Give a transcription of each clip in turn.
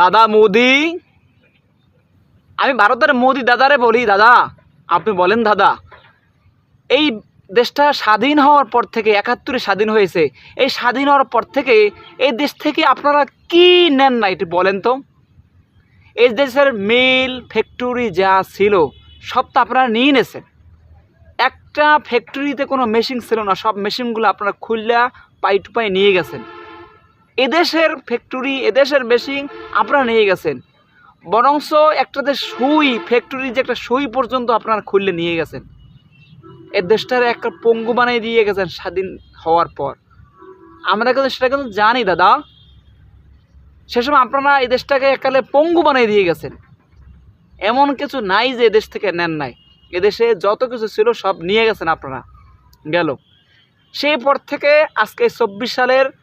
দাদা মোদি। আমি ভারতের মোদি দাদারে বলি, দাদা। আপনি বলেন, দাদা। এই দেশটা স্বাধীন হওয়ার পর থেকে, একাত্তরে স্বাধীন হয়েছে, এই স্বাধীন হওয়ার পর থেকে, এই দেশ থেকে আপনারা কি নেন না এটি বলেন তো? এই দেশের মিল ফ্যাক্টরি যা ছিল, সব তো আপনারা নিয়ে নিয়েছেন। একটা ফ্যাক্টরিতে কোনো মেশিন ছিল না, সব মেশিনগুলো আপনারা খুললা পাই টু পাই নিয়ে গেছেন। এদেশের ফ্যাক্টরি এদেশের মেশিন আপনারা নিয়ে গেছেন। বরংস একটা যে সুই ফ্যাক্টরি যে একটা সুই পর্যন্ত আপনারা খুললে নিয়ে গেছেন। এ দেশটার একটা পঙ্গু বানিয়ে দিয়ে গেছেন স্বাধীন হওয়ার পর। আমরা কিন্তু সেটা কিন্তু জানি, দাদা। সে সময় আপনারা এই দেশটাকে একালে পঙ্গু বানিয়ে দিয়ে গেছেন। এমন কিছু নাই যে এদেশ থেকে নেন নাই। এদেশে যত কিছু ছিল সব নিয়ে গেছেন আপনারা। গেল। সেই পর থেকে আজকে চব্বিশ সালের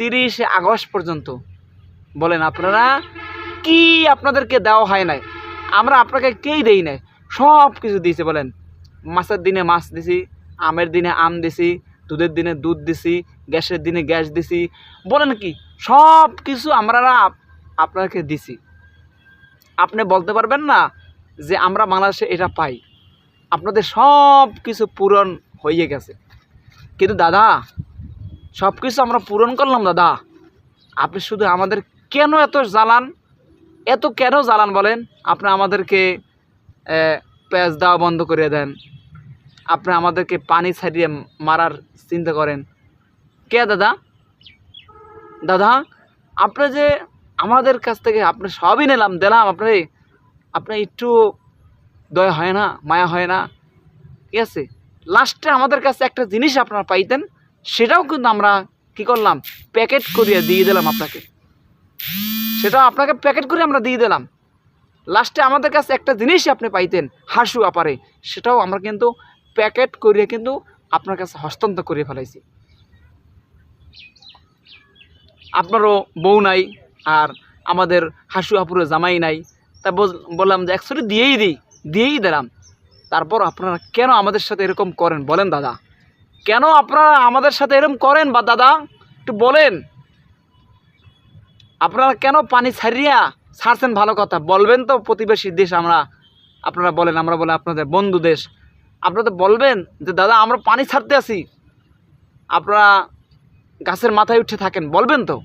তিরিশে আগস্ট পর্যন্ত। বলেন আপনারা, কি আপনাদেরকে দেওয়া হয় নাই? আমরা আপনাকে কেই দেই নাই? সব কিছু দিয়েছে, বলেন। মাছের দিনে মাছ দিছি, আমের দিনে আম দিছি, দুধের দিনে দুধ দিছি, গ্যাসের দিনে গ্যাস দিছি। বলেন কি, সব কিছু আমরা আপনাকে দিছি। আপনি বলতে পারবেন না যে আমরা বাংলাদেশে এটা পাই। আপনাদের সব কিছু পূরণ হয়ে গেছে। কিন্তু দাদা সব কিছু আমরা পূরণ করলাম, দাদা। আপনি শুধু আমাদের কেন এত জ্বালান? এত কেন জ্বালান বলেন? আপনি আমাদেরকে পেঁয়াজ দেওয়া বন্ধ করে দেন। আপনি আমাদেরকে পানি ছাড়িয়ে মারার চিন্তা করেন। কে, দাদা? দাদা, আপনি যে আমাদের কাছ থেকে আপনি সবই নিলাম, দিলাম, আপনি আপনি একটু দয়া হয় না, মায়া হয় না। ঠিক আছে? লাস্টে আমাদের কাছে একটা জিনিস আপনারা পাইতেন। সেটাও কিন্তু আমরা কি করলাম? প্যাকেট করিয়ে দিয়ে দিলাম আপনাকে। সেটাও আপনাকে প্যাকেট করে আমরা দিয়ে দিলাম। লাস্টে আমাদের কাছে একটা জিনিসই আপনি পাইতেন, হাসু আপারে। সেটাও আমরা কিন্তু প্যাকেট করিয়ে কিন্তু আপনার কাছে হস্তান্তর করে ফেলাইছি। আপনারও বউ নাই আর আমাদের হাসু আপুরও জামাই নাই। তা বললাম যে অ্যাকচুয়ালি দিয়েই দিই, দিয়েই দিলাম। তারপর আপনারা কেন আমাদের সাথে এরকম করেন? বলেন দাদা। কেন আপনারা আমাদের সাথে এরকম করেন বা দাদা? একটু বলেন। আপনারা কেন পানি ছাড়িয়া ছাড়ছেন? ভালো কথা। বলবেন তো প্রতিবেশী দেশ আমরা, আপনারা বলেন, আমরা বলে আপনাদের বন্ধু দেশ। আপনারা বলবেন যে, দাদা, আমরা পানি ছাড়তে আসি আপনারা গাছের মাথায় উঠে থাকেন, বলবেন তো।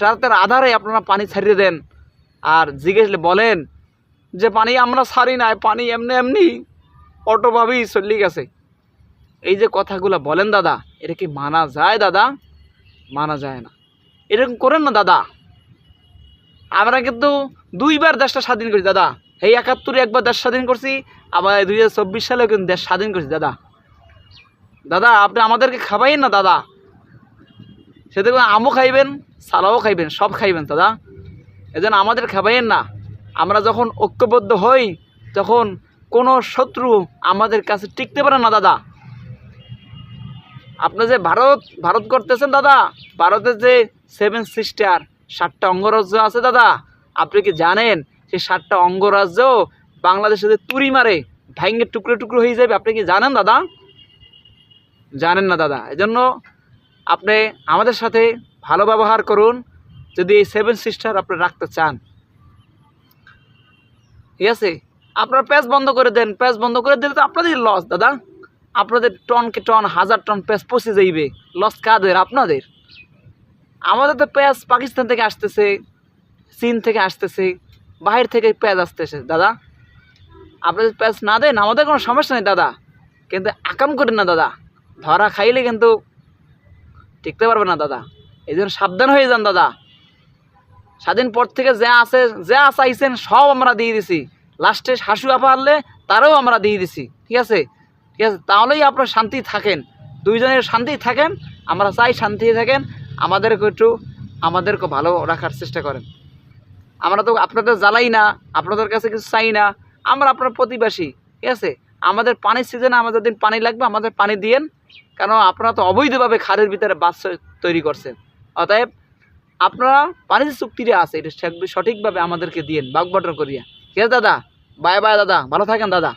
রাতের আধারে আপনারা পানি ছাড়িয়ে দেন। আর জিজ্ঞেসলে বলেন যে, পানি আমরা ছাড়ি নাই, পানি এমনি এমনি অটোভাবেই চলে গেছে। এই যে কথাগুলো বলেন দাদা, এটা কি মানা যায় দাদা? মানা যায় না। এরকম করেন না দাদা। আমরা কিন্তু দুইবার দেশটা স্বাধীন করছি দাদা। এই একাত্তরে একবার দেশ স্বাধীন করছি, আবার দুই হাজার চব্বিশ সালেও কিন্তু দেশ স্বাধীন করছি দাদা। দাদা, আপনি আমাদেরকে খাবাইন না দাদা। সে দেখবেন আমও খাইবেন, সালাও খাইবেন, সব খাইবেন দাদা। এজন্য আমাদের খাবাইয়েন না। আমরা যখন ঐক্যবদ্ধ হই, তখন কোনো শত্রু আমাদের কাছে টিকতে পারে না দাদা। আপনি যে ভারত ভারত করতেছেন দাদা, ভারতের যে সেভেন সিস্টার সাতটা অঙ্গরাজ্য আছে দাদা, আপনি কি জানেন সেই সাতটা অঙ্গরাজ্য বাংলাদেশে যে তুড়ি মারে ভাইঙ্গের টুকরো টুকরো হয়ে যাবে, আপনি কি জানেন দাদা? জানেন না দাদা, এজন্য আপনি আমাদের সাথে ভালো ব্যবহার করুন, যদি এই সেভেন সিস্টার আপনি রাখতে চান। ঠিক আছে? আপনার প্যাচ বন্ধ করে দেন, প্যাচ বন্ধ করে দিলে তো আপনাদের লস দাদা। আপনাদের টনকে টন, হাজার টন প্যাঁচ পচে যাইবে। লস কাদের? আপনাদের। আমাদের তো পেঁয়াজ পাকিস্তান থেকে আসতেছে, চীন থেকে আসতেছে, বাহির থেকে পেঁয়াজ আসতেছে। দাদা আপনাদের পেঁয়াজ না দেন, আমাদের কোনো সমস্যা নেই, দাদা। কিন্তু আকাম করেন না, দাদা। ধরা খাইলে কিন্তু টিকতে পারবে না, দাদা। এই জন্য সাবধান হয়ে যান, দাদা। স্বাধীন পর থেকে যা আছে, যা চাইছেন, সব আমরা দিয়ে দিছি। লাস্টে শাশু আপা আনলে, তারাও আমরা দিয়ে দিছি। ঠিক আছে? ঠিক আছে? তাহলেই আপনারা শান্তি থাকেন। দুইজনের শান্তি থাকেন, আমরা চাই শান্তি থাকেন, আমাদেরকে একটু, আমাদেরকে ভালো রাখার চেষ্টা করেন। আমরা তো আপনাদের জ্বালাই না, আপনাদের কাছে কিছু চাই না, আমরা আপনার প্রতিবাসী, ঠিক আছে? আমাদের পানির সিজনে আমাদের দিন পানি লাগবে, আমাদের পানি দিয়েন কারণ আপনারা তো অবৈধভাবে খালের ভিতরে বাস তৈরি করছেন। অতএব, আপনারা পানির চুক্তিটা আছে, এটা সঠিকভাবে আমাদেরকে দিয়েন বাগবটন করিয়া। ঠিক আছে দাদা? বাই বাই দাদা, ভালো থাকেন দাদা।